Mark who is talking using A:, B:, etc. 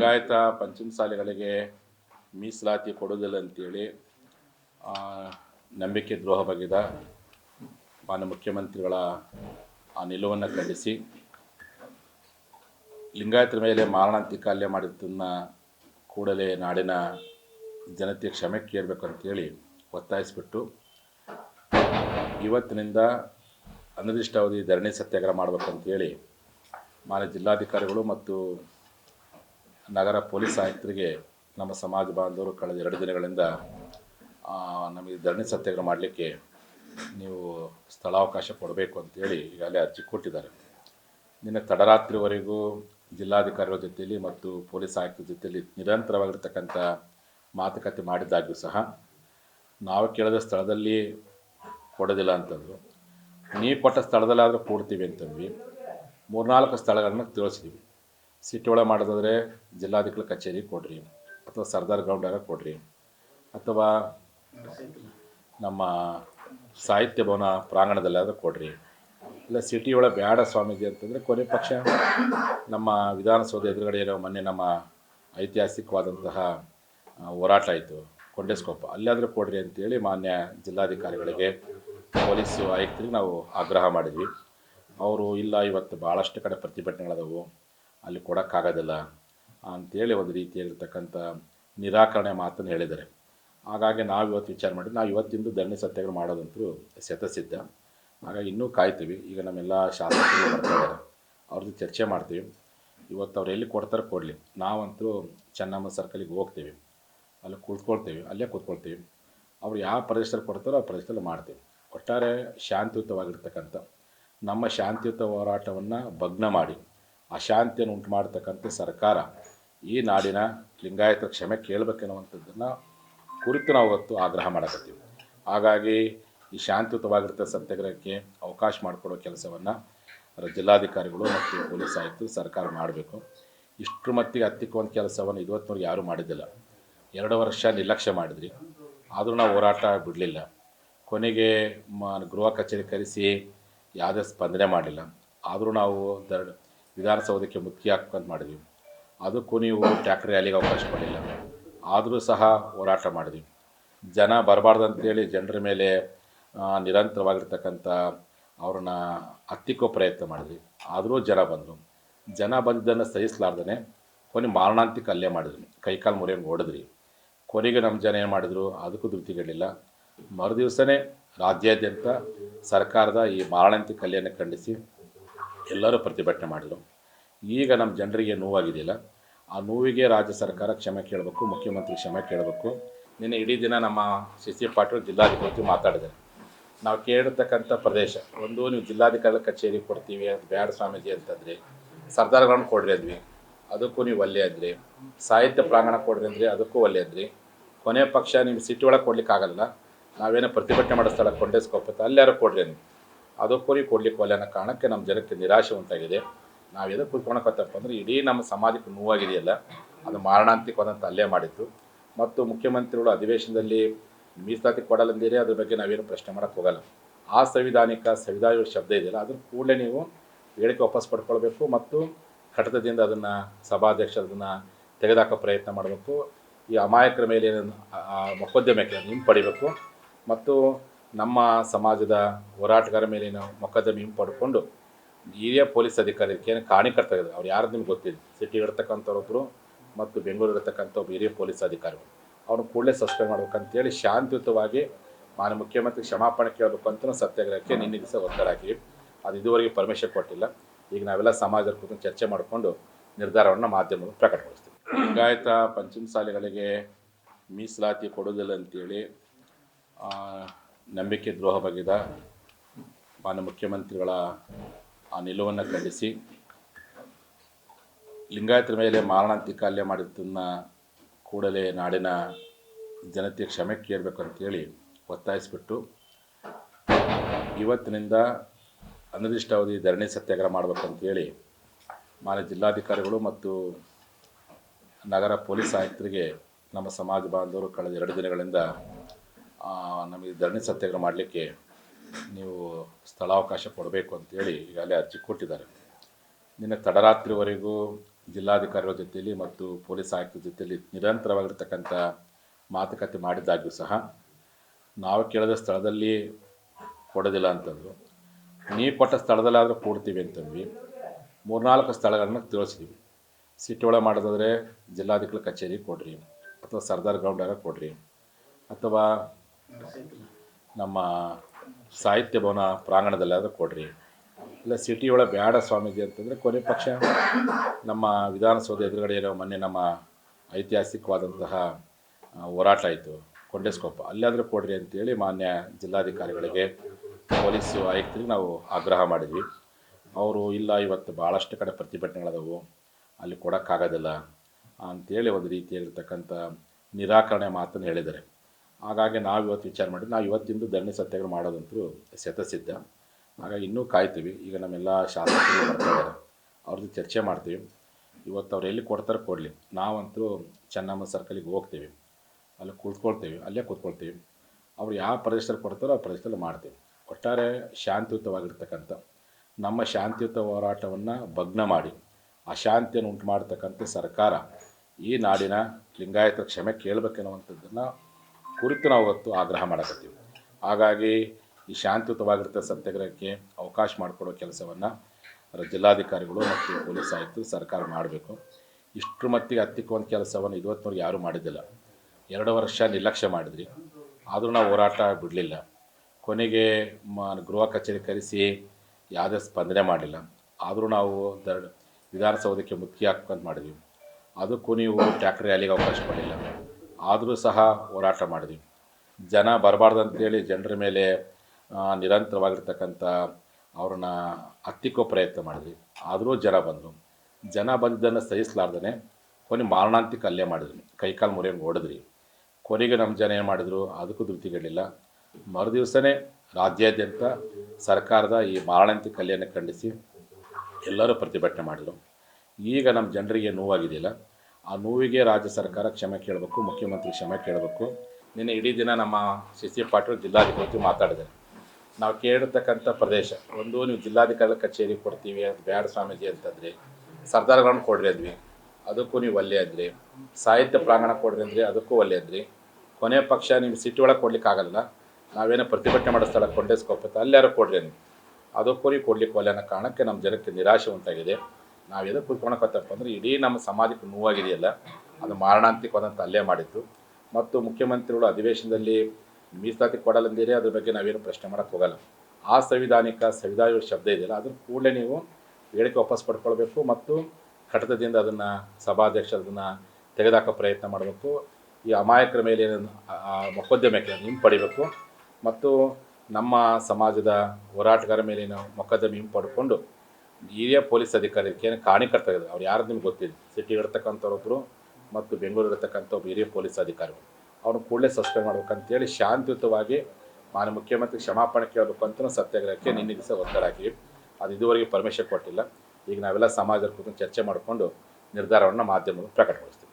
A: ಲಿಂಗಾಯತ ಪಂಚಮಸಾಲಿಗಳಿಗೆ ಮೀಸಲಾತಿ ಕೊಡೋದಿಲ್ಲ ಅಂತೇಳಿ ನಂಬಿಕೆ ದ್ರೋಹ ಬಗೆದ ಮಾನ್ಯ ಮುಖ್ಯಮಂತ್ರಿಗಳ ಆ ನಿಲುವನ್ನು ಖಂಡಿಸಿ, ಲಿಂಗಾಯತರ ಮೇಲೆ ಮಾರಣಾಂತಿಕ ಹಲ್ಲೆ ಮಾಡಿದ್ದನ್ನು ಕೂಡಲೇ ನಾಡಿನ ಜನತೆ ಕ್ಷಮೆ ಕೇಳಬೇಕು ಅಂತೇಳಿ ಒತ್ತಾಯಿಸಿಬಿಟ್ಟು, ಇವತ್ತಿನಿಂದ ಅನಿರ್ದಿಷ್ಟಾವಧಿ ಧರಣಿ ಸತ್ಯಾಗ್ರಹ ಮಾಡಬೇಕಂತೇಳಿ ಮಾನ್ಯ ಜಿಲ್ಲಾಧಿಕಾರಿಗಳು ಮತ್ತು ನಗರ ಪೊಲೀಸ್ ಆಯುಕ್ತರಿಗೆ ನಮ್ಮ ಸಮಾಜ ಬಾಂಧವರು ಕಳೆದ ಎರಡು ದಿನಗಳಿಂದ ನಮಗೆ ಧರಣಿ ಸತ್ಯಾಗ್ರಹ ಮಾಡಲಿಕ್ಕೆ ನೀವು ಸ್ಥಳಾವಕಾಶ ಕೊಡಬೇಕು ಅಂತೇಳಿ ಈಗಾಗಲೇ ಅರ್ಜಿ ಕೊಟ್ಟಿದ್ದಾರೆ. ನಿನ್ನೆ ತಡರಾತ್ರಿವರೆಗೂ ಜಿಲ್ಲಾಧಿಕಾರಿಗಳ ಜೊತೆಯಲ್ಲಿ ಮತ್ತು ಪೊಲೀಸ್ ಆಯುಕ್ತರ ಜೊತೆಯಲ್ಲಿ ನಿರಂತರವಾಗಿರ್ತಕ್ಕಂಥ ಮಾತುಕತೆ ಮಾಡಿದ್ದಾಗ್ಯೂ ಸಹ ನಾವು ಕೇಳಿದ ಸ್ಥಳದಲ್ಲಿ ಕೊಡೋದಿಲ್ಲ ಅಂತಂದರು. ನೀವು ಕೊಟ್ಟ ಸ್ಥಳದಲ್ಲಾದರೂ ಕೊಡ್ತೀವಿ ಅಂತಂದ್ವಿ ಮೂರ್ನಾಲ್ಕು ಸ್ಥಳಗಳನ್ನ ತಿಳಿಸಿದ್ವಿ. ಸಿಟಿ ಒಳಗೆ ಮಾಡೋದಾದರೆ ಜಿಲ್ಲಾಧಿಕಾರಿ ಕಚೇರಿ ಕೊಡ್ರಿ, ಅಥವಾ ಸರ್ದಾರ್ ಗ್ರೌಂಡಾಗ ಕೊಡ್ರಿ, ಅಥವಾ ನಮ್ಮ ಸಾಹಿತ್ಯ ಭವನ ಪ್ರಾಂಗಣದಲ್ಲಾದರೂ ಕೊಡ್ರಿ. ಇಲ್ಲ ಸಿಟಿ ಒಳಗೆ ಬೇಡ ಸ್ವಾಮೀಜಿ ಅಂತಂದರೆ ಕೊನೆ ಪಕ್ಷ. ನಮ್ಮ ವಿಧಾನಸೌಧ ಎದುರುಗಡೆ ಇರೋ ಮೊನ್ನೆ ನಮ್ಮ ಐತಿಹಾಸಿಕವಾದಂತಹ ಹೋರಾಟ ಆಯಿತು ಕೊಂಡೆಸ್ಕೊಪ್ಪ ಅಲ್ಲಾದರೂ ಕೊಡ್ರಿ ಅಂತೇಳಿ ಮಾನ್ಯ ಜಿಲ್ಲಾಧಿಕಾರಿಗಳಿಗೆ, ಪೊಲೀಸ್ ಆಯುಕ್ತರಿಗೆ ನಾವು ಆಗ್ರಹ ಮಾಡಿದ್ವಿ. ಅವರು, ಇಲ್ಲ, ಇವತ್ತು ಭಾಳಷ್ಟು ಕಡೆ ಪ್ರತಿಭಟನೆಗಳದವು. ಅಲ್ಲಿ ಕೊಡೋಕ್ಕಾಗೋದಿಲ್ಲ ಅಂತೇಳಿ ಒಂದು ರೀತಿಯಲ್ಲಿರ್ತಕ್ಕಂಥ ನಿರಾಕರಣೆ ಮಾತನ್ನು ಹೇಳಿದ್ದಾರೆ. ಹಾಗಾಗಿ ನಾವು ಇವತ್ತು ವಿಚಾರ ಮಾಡಿ ನಾವು ಇವತ್ತಿಂದು ಧರಣಿ ಸತ್ಯಾಗ್ರಹ ಮಾಡೋದಂತೂ ಶತಸಿದ್ಧ ಹಾಗಾಗಿ ಇನ್ನೂ ಕಾಯ್ತೀವಿ. ಈಗ ನಮ್ಮೆಲ್ಲ ಶಾಸಕರು ಬರ್ತಾರೆ ಅವ್ರದ್ದು ಚರ್ಚೆ ಮಾಡ್ತೀವಿ. ಇವತ್ತು ಅವ್ರು ಎಲ್ಲಿ ಕೊಡ್ತಾರೆ ಕೊಡಲಿ. ನಾವಂತೂ ಚೆನ್ನಮ್ಮ ಸರ್ಕಲಿಗೆ ಹೋಗ್ತೀವಿ. ಅಲ್ಲಿ ಕೂತ್ಕೊಳ್ತೀವಿ. ಅಲ್ಲೇ ಕೂತ್ಕೊಳ್ತೀವಿ. ಅವ್ರು ಯಾವ ಪ್ರದೇಶದಲ್ಲಿ ಕೊಡ್ತಾರೋ ಆ ಪ್ರದೇಶದಲ್ಲಿ ಮಾಡ್ತೀವಿ. ಒಟ್ಟಾರೆ ಶಾಂತಿಯುತವಾಗಿರ್ತಕ್ಕಂಥ ನಮ್ಮ ಶಾಂತಿಯುತ ಹೋರಾಟವನ್ನು ಭಗ್ನ ಮಾಡಿ ಅಶಾಂತಿಯನ್ನು ಉಂಟು ಮಾಡತಕ್ಕಂಥ ಸರ್ಕಾರ ಈ ನಾಡಿನ ಲಿಂಗಾಯತ ಕ್ಷಮೆ ಕೇಳಬೇಕೆನ್ನುವಂಥದ್ದನ್ನು ಕುರಿತು ನಾವು ಇವತ್ತು ಆಗ್ರಹ ಮಾಡಕತ್ತೀವಿ. ಹಾಗಾಗಿ ಈ ಶಾಂತಿಯುತವಾಗಿರ್ತ ಸತ್ಯಾಗ್ರಹಕ್ಕೆ ಅವಕಾಶ ಮಾಡಿಕೊಡೋ ಕೆಲಸವನ್ನು ಜಿಲ್ಲಾಧಿಕಾರಿಗಳು ಮತ್ತು ಪೊಲೀಸ್ ಆಯಿತು ಸರ್ಕಾರ ಮಾಡಬೇಕು. ಇಷ್ಟರ ಮಟ್ಟಿಗೆ ಹತ್ತಿಕ್ಕುವಂಥ ಕೆಲಸವನ್ನು ಇವತ್ತಿನವ್ರು ಯಾರೂ ಮಾಡಿದ್ದಿಲ್ಲ. ಎರಡು ವರ್ಷ ನಿರ್ಲಕ್ಷ್ಯ ಮಾಡಿದ್ರಿ. ಆದರೂ ನಾವು ಹೋರಾಟ ಬಿಡಲಿಲ್ಲ. ಕೊನೆಗೆ ಮ, ಗೃಹ ಕಚೇರಿ ಕರೆಸಿ ಯಾವುದೇ ಸ್ಪಂದನೆ ಮಾಡಲಿಲ್ಲ ಆದರೂ ನಾವು ದರ್ ವಿಧಾನಸೌಧಕ್ಕೆ ಮುತ್ತಿಗೆ ಹಾಕ್ಕೊಂಡು ಮಾಡಿದ್ವಿ. ಅದಕ್ಕೂ ನೀವು ಟ್ಯಾಕ್ಟರ್ ರ್ಯಾಲಿಗೆ ಅವಕಾಶ ಕೊಡಲಿಲ್ಲ. ಆದರೂ ಸಹ ಹೋರಾಟ ಮಾಡಿದ್ವಿ. ಜನ ಬರಬಾರ್ದು ಅಂತೇಳಿ ಜನರ ಮೇಲೆ ನಿರಂತರವಾಗಿರ್ತಕ್ಕಂಥ ಅವ್ರನ್ನ ಹತ್ತಿಕ್ಕೋ ಪ್ರಯತ್ನ ಮಾಡಿದ್ವಿ. ಆದರೂ ಜನ ಬಂದರು. ಜನ ಬಂದಿದ್ದನ್ನು ಸಹಿಸಲಾರ್ದೇ ಕೊನೆ ಮಾರಣಾಂತಿಕ ಅಲ್ಲೇ ಮಾಡಿದ್ರಿ. ಕೈಕಾಲು ಮುರಿಯಂಗೆ ಓಡಿದ್ರಿ ಕೊನೆಗೆ ನಮ್ಮ ಜನ ಏನು ಮಾಡಿದ್ರು? ಅದಕ್ಕೂ ಧೃತಿಗಳಿಲ್ಲ ಮರುದಿವಸನೇ ರಾಜ್ಯಾದ್ಯಂತ ಸರ್ಕಾರದ ಈ ಮಾರಣಾಂತಿಕ ಹಲ್ಲೆಯನ್ನು ಖಂಡಿಸಿ ಎಲ್ಲರೂ ಪ್ರತಿಭಟನೆ ಮಾಡಿದರು. ಈಗ ನಮ್ಮ ಜನರಿಗೆ ನೋವಾಗಿದೆಯಲ್ಲ, ಆ ನೋವಿಗೆ ರಾಜ್ಯ ಸರ್ಕಾರ ಕ್ಷಮೆ ಕೇಳಬೇಕು, ಮುಖ್ಯಮಂತ್ರಿ ಕ್ಷಮೆ ಕೇಳಬೇಕು. ನಿನ್ನೆ ಇಡೀ ದಿನ ನಮ್ಮ ಸಿ ಸಿ ಪಾಟೀಲ್ ಜಿಲ್ಲಾಧಿಕಾರಿ ಮಾತಾಡಿದ್ದಾರೆ. ನಾವು ಕೇಳಿರ್ತಕ್ಕಂಥ ಪ್ರದೇಶ, ಒಂದು ನೀವು ಜಿಲ್ಲಾಧಿಕಾರಿ ಕಚೇರಿ ಕೊಡ್ತೀವಿ, ಅದು ಬ್ಯಾಡ ಸ್ವಾಮೀಜಿ ಅಂತಂದರೆ, ಸರ್ದಾರ್ಗಳನ್ನು ಕೊಡ್ರಿ ಅಂದ್ವಿ. ಅದಕ್ಕೂ ನೀವು ಒಲ್ಲೆ ಅಂದ್ರಿ. ಸಾಹಿತ್ಯ ಪ್ರಾಂಗಣ ಕೊಡ್ರಿ ಅಂದ್ರಿ, ಅದಕ್ಕೂ ಒಲ್ಲೆ ಅಂದ್ರಿ. ಕೊನೆ ಪಕ್ಷ ನಿಮ್ಮ ಸಿಟಿ ಒಳಗೆ ಕೊಡ್ಲಿಕ್ಕೆ ಆಗಲ್ಲ ನಾವೇನೋ ಪ್ರತಿಭಟನೆ ಮಾಡೋ ಸ್ಥಳ ಕೊಂಡೇಸ್ಕೊಪ್ಪತ್ತೆ ಯಾರು ಕೊಡ್ರಿ ಅಂದ್ವಿ. ಅದಕ್ಕೂ ನೀವು ಕೊಡ್ಲಿಕ್ಕೆ ಒಲ್ಲೆ ಅನ್ನೋ ಕಾರಣಕ್ಕೆ ನಮ್ಮ ಜನಕ್ಕೆ ನಿರಾಶೆ ಉಂಟಾಗಿದೆ. ನಾವು ಎದಕ್ಕೆ ಕುತ್ಕೊಳಕತ್ತಪ್ಪ ಅಂದರೆ ಇಡೀ ನಮ್ಮ ಸಮಾಜಕ್ಕೆ ನೋವಾಗಿದೆಯಲ್ಲ, ಅದು ಮಾರಣಾಂತಿಕವಾದಂಥ ಅಲ್ಲೇ ಮಾಡಿತ್ತು ಮತ್ತು ಮುಖ್ಯಮಂತ್ರಿಗಳು ಅಧಿವೇಶನದಲ್ಲಿ ಮೀಸಲಾತಿ ಕೊಡಲ್ಲ ಅಂದಿರಿ ಅದ್ರ ಬಗ್ಗೆ ನಾವೇನು ಪ್ರಶ್ನೆ ಮಾಡೋಕ್ಕೆ ಹೋಗಲ್ಲ. ಆ ಸಂವಿಧಾನಿಕ ಸಂವಿಧಾನ ಶಬ್ದ ಇದೆಯಲ್ಲ ಅದನ್ನು ಕೂಡಲೇ ನೀವು ಹೇಳಿಕೆ ವಾಪಸ್ ಪಡ್ಕೊಳ್ಬೇಕು ಮತ್ತು ಕಡತದಿಂದ ಅದನ್ನು ಸಭಾಧ್ಯಕ್ಷ ಅದನ್ನು ತೆಗೆದಾಕೋ ಪ್ರಯತ್ನ ಮಾಡಬೇಕು. ಈ ಅಮಾಯಕರ ಮೇಲೆ ಮೊಕದ್ದಮೆಗೆ ಹಿಂಪಡಿಬೇಕು. ಮತ್ತು ನಮ್ಮ ಸಮಾಜದ ಹೋರಾಟಗಾರ ಮೇಲೆ ನಾವು ಮೊಕದ್ದಮೆ ಹಿಂಪಡ್ಕೊಂಡು ಹಿರಿಯ ಪೊಲೀಸ್ ಅಧಿಕಾರಿಗಳಿಗೆ ಏನು ಕಾರಣೀಕರ್ತದೆ ಅವ್ರು ಯಾರು ನಿಮ್ಗೆ ಗೊತ್ತಿಲ್ಲ. ಸಿಟಿ ಇರ್ತಕ್ಕಂಥವ್ರೊಬ್ಬರು ಮತ್ತು ಬೆಂಗಳೂರು ಇರತಕ್ಕಂಥ ಒಬ್ಬ ಹಿರಿಯ ಪೊಲೀಸ್ ಅಧಿಕಾರಿಗಳು. ಅವ್ರನ್ನ ಕೂಡಲೇ ಸಸ್ಪೆಂಡ್ ಮಾಡ್ಬೇಕಂತೇಳಿ ಶಾಂತಿಯುತವಾಗಿ ಮಾನ್ಯ ಮುಖ್ಯಮಂತ್ರಿ ಕ್ಷಮಾಪಣೆ ಕೇಳಬೇಕು ಅಂತ ಸತ್ಯಾಗ್ರಹಕ್ಕೆ ನಿನ್ನೆ ದಿವಸ ಒತ್ತಡ ಅದು ಇದುವರೆಗೆ ಪರ್ಮಿಷನ್ ಕೊಟ್ಟಿಲ್ಲ. ಈಗ ನಾವೆಲ್ಲ ಸಮಾಜದ ಕುರಿತು ಚರ್ಚೆ ಮಾಡಿಕೊಂಡು ನಿರ್ಧಾರವನ್ನು ಮಾಧ್ಯಮದಲ್ಲಿ ಪ್ರಕಟಗೊಳಿಸ್ತೀವಿ. ಲಿಂಗಾಯತ ಪಂಚಮಸಾಲಿಗಳಿಗೆ ಮೀಸಲಾತಿ ಕೊಡೋದಿಲ್ಲ ಅಂತೇಳಿ ನಂಬಿಕೆ ದ್ರೋಹ ಬಗೆದ ಮಾನ್ಯ ಮುಖ್ಯಮಂತ್ರಿಗಳ ಆ ನಿಲುವನ್ನು ಖಂಡಿಸಿ, ಲಿಂಗಾಯತರ ಮೇಲೆ ಮಾರಣಾಂತಿಕ ಹಲ್ಲೆ ಮಾಡಿದ್ದನ್ನು ಕೂಡಲೇ ನಾಡಿನ ಜನತೆ ಕ್ಷಮೆ ಕೇಳಬೇಕು ಅಂತೇಳಿ ಒತ್ತಾಯಿಸಿಬಿಟ್ಟು, ಇವತ್ತಿನಿಂದ ಅನಿರ್ದಿಷ್ಟಾವಧಿ ಧರಣಿ ಸತ್ಯಾಗ್ರಹ ಮಾಡಬೇಕಂತೇಳಿ ಮಾನ್ಯ ಜಿಲ್ಲಾಧಿಕಾರಿಗಳು ಮತ್ತು ನಗರ ಪೊಲೀಸ್ ಆಯುಕ್ತರಿಗೆ ನಮ್ಮ ಸಮಾಜ ಬಾಂಧವರು ಕಳೆದ ಎರಡು ದಿನಗಳಿಂದ ನಮಗೆ ಧರಣಿ ಸತ್ಯಾಗ್ರಹ ಮಾಡಲಿಕ್ಕೆ ನೀವು ಸ್ಥಳಾವಕಾಶ ಕೊಡಬೇಕು ಅಂತೇಳಿ ಈಗಾಗಲೇ ಅರ್ಜಿ ಕೊಟ್ಟಿದ್ದಾರೆ. ನಿನ್ನೆ ತಡರಾತ್ರಿವರೆಗೂ ಜಿಲ್ಲಾಧಿಕಾರಿಗಳ ಜೊತೆಯಲ್ಲಿ ಮತ್ತು ಪೊಲೀಸ್ ಆಯುಕ್ತರ ಜೊತೆಯಲ್ಲಿ ನಿರಂತರವಾಗಿರ್ತಕ್ಕಂಥ ಮಾತುಕತೆ ಮಾಡಿದ್ದಾಗ್ಯೂ ಸಹ ನಾವು ಕೇಳಿದ ಸ್ಥಳದಲ್ಲಿ ಕೊಡೋದಿಲ್ಲ ಅಂತಂದರು. ನೀವು ಕೊಟ್ಟ ಸ್ಥಳದಲ್ಲಾದರೂ ಕೊಡ್ತೀವಿ ಅಂತಂದ್ವಿ. ಮೂರ್ನಾಲ್ಕು ಸ್ಥಳಗಳನ್ನು ತಿಳಿಸಿದ್ವಿ. ಸಿಟಿ ಒಳಗೆ ಮಾಡೋದಾದರೆ ಜಿಲ್ಲಾಧಿಕಾರಿ ಕಚೇರಿ ಕೊಡ್ರಿ ಅಥವಾ ಸರ್ದಾರ್ ಗ್ರೌಂಡಾಗ ಕೊಡ್ರಿ ಅಥವಾ ನಮ್ಮ ಸಾಹಿತ್ಯ ಭವನ ಪ್ರಾಂಗಣದಲ್ಲಾದರೂ ಕೊಡ್ರಿ. ಇಲ್ಲ ಸಿಟಿ ಒಳಗೆ ಬೇಡ ಸ್ವಾಮೀಜಿ ಅಂತಂದರೆ ಕೊನೆ ಪಕ್ಷ. ನಮ್ಮ ವಿಧಾನಸೌಧ ಎದುರುಗಡೆ ಇರೋ ಮೊನ್ನೆ ನಮ್ಮ ಐತಿಹಾಸಿಕವಾದಂತಹ ಹೋರಾಟ ಆಯಿತು ಕೊಂಡೆಸ್ಕೊಪ್ಪ ಅಲ್ಲಾದರೂ ಕೊಡ್ರಿ ಅಂತೇಳಿ ಮಾನ್ಯ ಜಿಲ್ಲಾಧಿಕಾರಿಗಳಿಗೆ, ಪೊಲೀಸ್ ಆಯುಕ್ತರಿಗೆ ನಾವು ಆಗ್ರಹ ಮಾಡಿದ್ವಿ. ಅವರು, ಇಲ್ಲ, ಇವತ್ತು ಭಾಳಷ್ಟು ಕಡೆ ಪ್ರತಿಭಟನೆಗಳದವು, ಅಲ್ಲಿ ಕೊಡೋಕ್ಕಾಗೋದಿಲ್ಲ ಅಂತೇಳಿ ಒಂದು ರೀತಿಯಲ್ಲಿರ್ತಕ್ಕಂಥ ನಿರಾಕರಣೆ ಮಾತನ್ನು ಹೇಳಿದ್ದಾರೆ. ಹಾಗಾಗಿ ನಾವು ಇವತ್ತು ವಿಚಾರ ಮಾಡಿದ್ವಿ. ನಾವು ಇವತ್ತಿಂದು ಧರಣಿ ಸತ್ಯಾಗ್ರಹ ಮಾಡೋದಂತೂ ಶತಸಿದ್ಧ. ಹಾಗಾಗಿ ಇನ್ನೂ ಕಾಯ್ತೀವಿ. ಈಗ ನಮ್ಮೆಲ್ಲ ಶಾಸಕರು ಬರ್ತಿದ್ದಾರೆ ಅವ್ರದ್ದು ಚರ್ಚೆ ಮಾಡ್ತೀವಿ. ಇವತ್ತು ಅವ್ರು ಎಲ್ಲಿ ಕೊಡ್ತಾರೆ ಕೊಡಲಿ. ನಾವಂತೂ ಚೆನ್ನಮ್ಮ ಸರ್ಕಲಿಗೆ ಹೋಗ್ತೀವಿ. ಅಲ್ಲಿ ಕೂತ್ಕೊಳ್ತೀವಿ. ಅಲ್ಲೇ ಕೂತ್ಕೊಳ್ತೀವಿ. ಅವ್ರು ಯಾವ ಪ್ರದೇಶದಲ್ಲಿ ಕೊಡ್ತಾರೋ ಆ ಪ್ರದೇಶದಲ್ಲಿ ಮಾಡ್ತೀವಿ. ಒಟ್ಟಾರೆ ಶಾಂತಿಯುತವಾಗಿರ್ತಕ್ಕಂಥ, ನಮ್ಮ ಶಾಂತಿಯುತ ಹೋರಾಟವನ್ನು ಭಗ್ನ ಮಾಡಿ, ಅಶಾಂತಿಯನ್ನು ಉಂಟು ಮಾಡ್ತಕ್ಕಂಥ ಸರ್ಕಾರ ಈ ನಾಡಿನ ಲಿಂಗಾಯತ ಕ್ಷಮೆ ಕೇಳಬೇಕೆನ್ನುವಂಥದ್ದನ್ನು ಕುರಿತು ನಾವು ಇವತ್ತು ಆಗ್ರಹ ಮಾಡಕತ್ತೀವಿ. ಹಾಗಾಗಿ ಈ ಶಾಂತಿಯುತವಾಗಿರ್ತ ಸತ್ಯಾಗ್ರಹಕ್ಕೆ ಅವಕಾಶ ಮಾಡಿಕೊಡೋ ಕೆಲಸವನ್ನು ಜಿಲ್ಲಾಧಿಕಾರಿಗಳು ಮತ್ತು ಪೊಲೀಸ್ ಆಯಿತು ಸರ್ಕಾರ ಮಾಡಬೇಕು. ಇಷ್ಟರ ಮಟ್ಟಿಗೆ ಹತ್ತಿಕ್ಕುವಂಥ ಕೆಲಸವನ್ನು ಇವತ್ತಿನವ್ರಿಗೆ ಯಾರೂ ಮಾಡಿದ್ದಿಲ್ಲ. ಎರಡು ವರ್ಷ ನಿರ್ಲಕ್ಷ್ಯ ಮಾಡಿದ್ರಿ. ಆದರೂ ನಾವು ಹೋರಾಟ ಬಿಡಲಿಲ್ಲ. ಕೊನೆಗೆ ಮ, ಗೃಹ ಕಚೇರಿ ಕರೆಸಿ ಯಾವುದೇ ಸ್ಪಂದನೆ ಮಾಡಲಿಲ್ಲ ಆದರೂ ನಾವು ದರ್ ವಿಧಾನಸೌಧಕ್ಕೆ ಮುಖ್ಯ ಹಾಕ್ಕೊಂಡು ಮಾಡಿದ್ವಿ. ಅದಕ್ಕೂ ನೀವು ಟ್ಯಾಕ್ಟ್ರಿ ರ್ಯಾಲಿಗೆ ಅವಕಾಶ ಕೊಡಲಿಲ್ಲ. ಆದರೂ ಸಹ ಹೋರಾಟ ಮಾಡಿದ್ವಿ. ಜನ ಬರಬಾರ್ದು ಅಂತೇಳಿ ಜನರ ಮೇಲೆ ನಿರಂತರವಾಗಿರ್ತಕ್ಕಂಥ ಅವ್ರನ್ನ ಹತ್ತಿಕ್ಕೋ ಪ್ರಯತ್ನ ಮಾಡಿದ್ವಿ. ಆದರೂ ಜನ ಬಂದರು. ಜನ ಬಂದಿದ್ದನ್ನು ಸಹಿಸಲಾರ್ದೇ ಕೊನೆ ಮಾರಣಾಂತಿಕ ಹಲ್ಲೆ ಮಾಡಿದ್ರಿ ಕೈಕಾಲು ಮುರಿಯಂಗೆ ಓಡಿದ್ರಿ ಕೊನೆಗೆ ನಮ್ಮ ಜನ ಏನು ಮಾಡಿದ್ರು? ಅದಕ್ಕೂ ಧೃತಿಗಳಿಲ್ಲ ಮರುದಿವಸನೇ ರಾಜ್ಯಾದ್ಯಂತ ಸರ್ಕಾರದ ಈ ಮಾರಣಾಂತಿಕ ಹಲ್ಲೆಯನ್ನು ಖಂಡಿಸಿ ಎಲ್ಲರೂ ಪ್ರತಿಭಟನೆ ಮಾಡಿದರು. ಈಗ ನಮ್ಮ ಜನರಿಗೆ ನೋವಾಗಿದೆಯಲ್ಲ ಆ ನೋವಿಗೆ ರಾಜ್ಯ ಸರ್ಕಾರ ಕ್ಷಮೆ ಕೇಳಬೇಕು ಮುಖ್ಯಮಂತ್ರಿ ಕ್ಷಮೆ ಕೇಳಬೇಕು. ನಿನ್ನೆ ಇಡೀ ದಿನ ನಮ್ಮ ಸಿ ಸಿ ಪಾಟೀಲ್ ಜಿಲ್ಲಾಧಿಕಾರಿ ಮಾತಾಡಿದ್ದಾರೆ. ನಾವು ಕೇಳಿರ್ತಕ್ಕಂಥ ಪ್ರದೇಶ, ಒಂದು ನೀವು ಜಿಲ್ಲಾಧಿಕಾರಿ ಕಚೇರಿ ಕೊಡ್ತೀವಿ, ಅದು ಬ್ಯಾಡ ಸ್ವಾಮೀಜಿ ಅಂತಂದರೆ ಸರ್ದಾರ್ ಕೊಡ್ರಿ ಅಂದ್ವಿ. ಅದಕ್ಕೂ ನೀವು ಒಲ್ಲೆ ಅಂದ್ರಿ. ಸಾಹಿತ್ಯ ಪ್ರಾಂಗಣ ಕೊಡ್ರಿ ಅಂದ್ರಿ, ಅದಕ್ಕೂ ಒಲ್ಲೆ ಅಂದ್ರಿ. ಕೊನೆ ಪಕ್ಷ ನಿಮ್ಮ ಸಿಟಿ ಒಳಗೆ ಕೊಡ್ಲಿಕ್ಕೆ ಆಗಲ್ಲ. ನಾವೇನೋ ಪ್ರತಿಭಟನೆ ಮಾಡೋ ಸ್ಥಳ ಕೊಂಡೇಸ್ಕೊಪತ್ತ ಅಲ್ಲಿ ಯಾರು ಕೊಡ್ರಿ ಅಂದ್ವಿ. ಅದಕ್ಕೂ ನೀವು ಕೊಡ್ಲಿಕ್ಕೆ ಒಲ್ಲೆ ಅನ್ನೋ ಕಾರಣಕ್ಕೆ ನಮ್ಮ ಜನಕ್ಕೆ ನಿರಾಶೆ ಉಂಟಾಗಿದೆ. ನಾವು ಎದಕ್ಕೆ ಕುತ್ಕೊಳಕತ್ತಪ್ಪ ಅಂದ್ರೆ ಇಡೀ ನಮ್ಮ ಸಮಾಜಕ್ಕೆ ನೋವಾಗಿದೆಯಲ್ಲ, ಅದು ಮಾರಣಾಂತಿಕವಾದಂಥ ಅಲ್ಲೇ ಮಾಡಿತ್ತು ಮತ್ತು ಮುಖ್ಯಮಂತ್ರಿಗಳು ಅಧಿವೇಶನದಲ್ಲಿ ಮೀಸಲಾತಿ ಕೊಡಲ್ಲಂದಿರಿ ಅದ್ರ ಬಗ್ಗೆ ನಾವೇನು ಪ್ರಶ್ನೆ ಮಾಡೋಕ್ಕೆ ಹೋಗಲ್ಲ. ಆ ಸಂವಿಧಾನಿಕ ಸಂವಿಧಾನ ಶಬ್ದ ಇದೆಯಲ್ಲ, ಅದನ್ನು ಕೂಡಲೇ ನೀವು ಹೇಳಿಕೆ ವಾಪಸ್ ಪಡ್ಕೊಳ್ಬೇಕು ಮತ್ತು ಕಡತದಿಂದ ಅದನ್ನು ಸಭಾಧ್ಯಕ್ಷ ಅದನ್ನು ತೆಗೆದಾಕೋ ಪ್ರಯತ್ನ ಮಾಡಬೇಕು. ಈ ಅಮಾಯಕರ ಮೇಲೆ ಮೊಕದ್ದಮೆಗೆ ಹಿಂಪಡಿಬೇಕು. ಮತ್ತು ನಮ್ಮ ಸಮಾಜದ ಹೋರಾಟಗಾರ ಮೇಲೆ ನಾವು ಮೊಕದ್ದಮೆ ಹಿಂಪಡ್ಕೊಂಡು ಹಿರಿಯ ಪೊಲೀಸ್ ಅಧಿಕಾರಿ ಏನು ಕಾಣಿಕರ್ತ ಇದ್ದಾರೆ? ಅವ್ರು ಯಾರು ನಿಮ್ಗೆ ಗೊತ್ತಿಲ್ಲ. ಇರ್ತಕ್ಕಂಥವ್ರೊಬ್ಬರು ಮತ್ತು ಬೆಂಗಳೂರು ಇರ್ತಕ್ಕಂಥ ಒಬ್ಬ ಹಿರಿಯ ಪೊಲೀಸ್ ಅಧಿಕಾರಿಗಳು. ಅವ್ರನ್ನ ಕೂಡಲೇ ಸಸ್ಪೆಂಡ್ ಮಾಡ್ಬೇಕಂತೇಳಿ ಶಾಂತಿಯುತವಾಗಿ ಮಾನ್ಯ ಮುಖ್ಯಮಂತ್ರಿ ಕ್ಷಮಾಪಣೆ ಕೇಳಬೇಕು ಸತ್ಯಾಗ್ರಹಕ್ಕೆ ನಿನ್ನೆ ದಿವಸ ಒತ್ತಡ ಹಾಕಿವಿ ಅದು ಇದುವರೆಗೆ ಪರ್ಮಿಷನ್ ಕೊಟ್ಟಿಲ್ಲ. ಈಗ ನಾವೆಲ್ಲ ಸಮಾಜದ ಕುರಿತು ಚರ್ಚೆ ಮಾಡಿಕೊಂಡು ನಿರ್ಧಾರವನ್ನು ಮಾಧ್ಯಮಗಳು ಪ್ರಕಟಗೊಳಿಸ್ತೀವಿ.